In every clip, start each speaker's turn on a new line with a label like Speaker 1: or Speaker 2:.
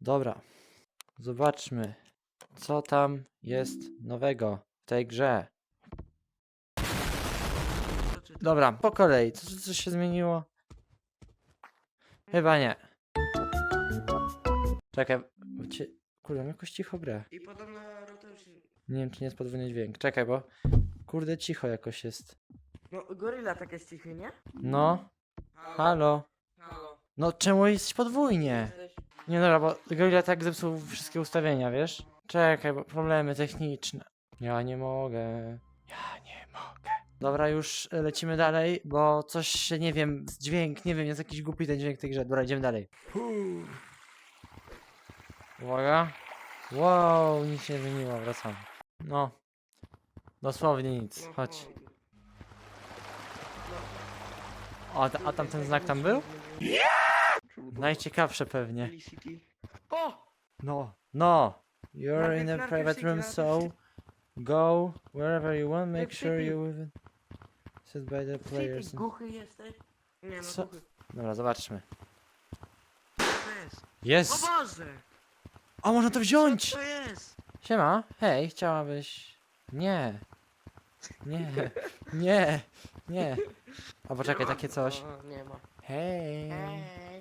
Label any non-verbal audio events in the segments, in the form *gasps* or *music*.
Speaker 1: Dobra. Zobaczmy, co tam jest nowego w tej grze. Dobra, po kolei. Co, co się zmieniło? Chyba nie. Czekaj, bo cię... Kurde, mam jakoś cicho grę.
Speaker 2: I podobno.
Speaker 1: Nie wiem, czy nie jest podwójny dźwięk. Czekaj, bo... Kurde, cicho jakoś jest.
Speaker 2: No, gorilla tak jest cichy, nie?
Speaker 1: No, halo.
Speaker 2: Halo.
Speaker 1: No, czemu jesteś podwójnie? Nie dobra, bo Gorilla tak zepsuł wszystkie ustawienia, wiesz? Czekaj, bo problemy techniczne. Ja nie mogę. Ja nie mogę. Dobra, już e, lecimy dalej, bo coś się, nie wiem, dźwięk, nie wiem, jest jakiś głupi ten dźwięk tej grze. Dobra, idziemy dalej. Uwaga. Wow, nic się nie zmieniło, wracamy. No. Dosłownie nic, chodź. a, a tam ten znak tam był?
Speaker 2: Czemu
Speaker 1: Najciekawsze pewnie.
Speaker 2: Felicity. O!
Speaker 1: No, no. You're
Speaker 2: Najpierw-
Speaker 1: in a private room, so go wherever you want. Make sure you even sit by the players.
Speaker 2: City, głuchy jesteś? Nie no,
Speaker 1: Co?
Speaker 2: głuchy.
Speaker 1: Dobra, zobaczmy.
Speaker 2: Co to jest? O
Speaker 1: Jest!
Speaker 2: Boże!
Speaker 1: A można to
Speaker 2: Co
Speaker 1: wziąć!
Speaker 2: to jest?
Speaker 1: Siema, hej, chciałabyś... Nie. Nie. Nie. Nie. A poczekaj, takie coś.
Speaker 2: O, *laughs* nie ma.
Speaker 1: Hej.
Speaker 2: Hej.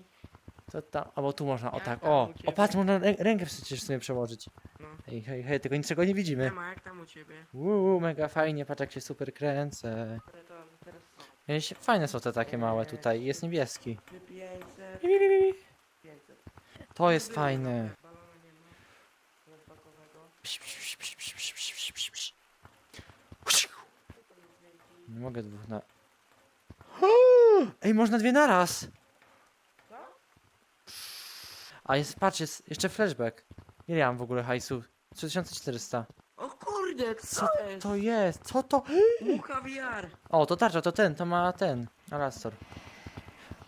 Speaker 1: Co tam? Albo tu można, o
Speaker 2: Jak
Speaker 1: tak,
Speaker 2: tam
Speaker 1: o.
Speaker 2: ciebie?
Speaker 1: O, patrz, można rę- rękę przecież sobie przełożyć.
Speaker 2: No.
Speaker 1: Hej, hej, hej, tylko niczego nie
Speaker 2: Nie
Speaker 1: widzimy.
Speaker 2: ma, jak tam u ciebie?
Speaker 1: Uuu, mega fajnie, patrz jak się super kręcę.
Speaker 2: Które to teraz?
Speaker 1: Jakieś Fajne są te takie małe tutaj, jest niebieski.
Speaker 2: 500,
Speaker 1: Bi, bi, bi, bi.
Speaker 2: 500.
Speaker 1: To jest fajne.
Speaker 2: Balona nie ma. Rozpakowego.
Speaker 1: Psz, psz, psz, psz, psz, psz, psz, psz, psz. Nie mogę dwóch na... *gasps* Ej, można dwie naraz! A jest, patrz, jest jeszcze flashback. Ile ja mam w ogóle hajsu? 3400.
Speaker 2: O kurde, co,
Speaker 1: Co
Speaker 2: to jest?
Speaker 1: to jest? Co to?
Speaker 2: Mucha VR.
Speaker 1: O, to tarcza, to ten, to ma ten. Alastor.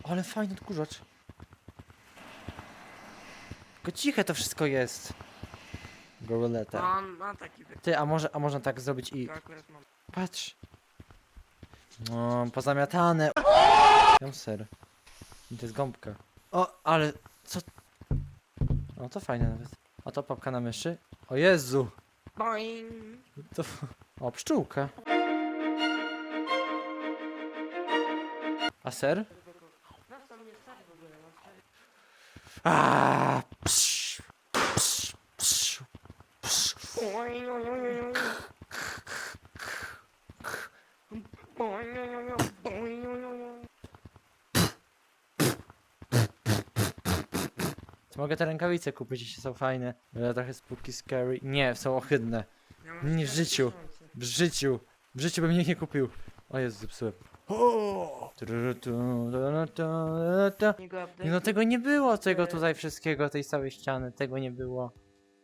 Speaker 1: Ale fajny odkurzacz. Tylko ciche to wszystko jest. Gorilleta.
Speaker 2: On ma taki wy...
Speaker 1: Ty, a może, a można tak zrobić i...
Speaker 2: To akurat mam.
Speaker 1: Patrz. No, pozamiatane. Ją ser. I to jest gąbka. O, ale co? O, to fajne nawet. A to papka na myszy. O Jezu.
Speaker 2: Boing.
Speaker 1: To... O, pszczółka. A ser?
Speaker 2: Nas tam nie stać w ogóle. no stary.
Speaker 1: A, psz, psz, psz, psz.
Speaker 2: Boing. Boing, boing, boing, boing, boing.
Speaker 1: To Mogę te rękawice kupić, jeśli są fajne. Ale trochę spooky scary. Nie, są ohydne.
Speaker 2: Ja mam
Speaker 1: Nie w życiu. W życiu. W życiu bym ich nie kupił. O Jezu, zepsułem. O! Nie, No tego nie było, tego tutaj wszystkiego, tej całej ściany, tego nie było.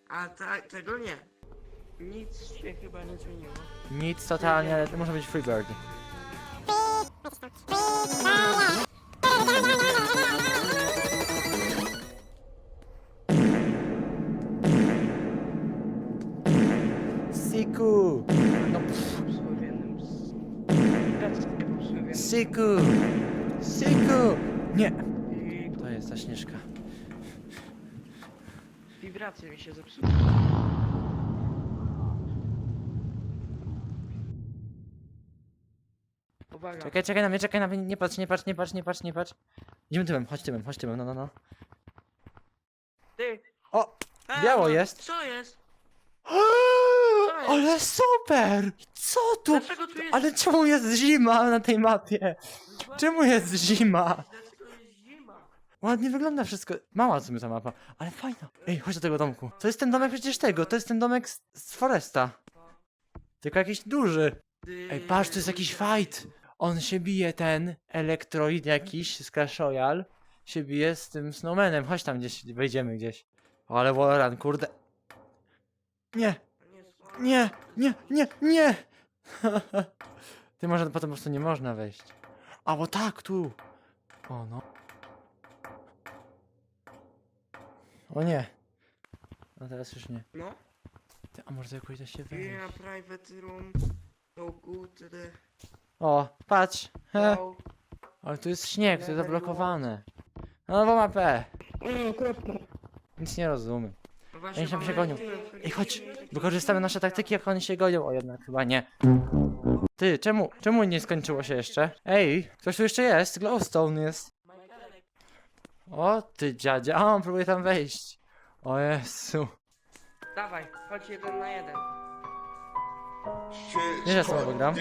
Speaker 2: A ta, tego nie. Nic się chyba nie zmieniło.
Speaker 1: Nic totalnie, ale to może być Freebird. Siku! No pff,
Speaker 2: Słowianym!
Speaker 1: Nie!
Speaker 2: I
Speaker 1: To jest ta śnieżka.
Speaker 2: wibracje mi się zepsuły. Uwaga.
Speaker 1: Czekaj, czekaj na mnie, czekaj na mnie, nie patrz, nie patrz, nie patrz, nie patrz, nie patrz. Idziemy tyłem, chodź tyłem, chodź tyłem, no, no, no.
Speaker 2: Ty!
Speaker 1: O! Biało
Speaker 2: no,
Speaker 1: jest.
Speaker 2: Co jest? *gasps* jest?
Speaker 1: Ale super! Co tu?
Speaker 2: Dlaczego tu jest...
Speaker 1: Ale czemu jest zima na tej mapie? Czemu jest zima?
Speaker 2: Dlaczego jest zima?
Speaker 1: Ładnie wygląda wszystko. Mała w sumie ta mapa, ale fajna. Ej, chodź do tego domku. To jest ten domek przecież tego, to jest ten domek z, z Foresta. Tylko jakiś duży.
Speaker 2: Ty...
Speaker 1: Ej, patrz, to jest jakiś fight. On się bije, ten elektroid jakiś z Clash Royale. Się bije z tym Snowmanem. Chodź tam gdzieś, wejdziemy gdzieś. O, ale Wallrun, kurde. Nie,
Speaker 2: Nie,
Speaker 1: nie, nie, nie! *laughs* Ty może potem po prostu nie można wejść. A bo tak, tu. O no. O nie. No teraz już nie.
Speaker 2: No.
Speaker 1: Ty, a może jakoś da się
Speaker 2: Yeah,
Speaker 1: wejść?
Speaker 2: private room. So good. the-
Speaker 1: O, patrz. He.
Speaker 2: Wow.
Speaker 1: Ale tu jest śnieg, to jest zablokowane. No nową mapę.
Speaker 2: Kropka.
Speaker 1: Nic nie rozumiem.
Speaker 2: Właśnie,
Speaker 1: Oni się
Speaker 2: my
Speaker 1: gonią.
Speaker 2: tyłem
Speaker 1: Ej, chodź, wykorzystamy nasze taktyki, jak oni się gonią. O, jednak chyba nie. Ty, czemu, czemu nie skończyło się jeszcze? Ej, ktoś tu jeszcze jest, glowstone jest. O, ty dziadzie, a on próbuje tam wejść. O Jezu.
Speaker 2: Dawaj, chodź jeden na jeden.
Speaker 1: Nie, że sobie gram.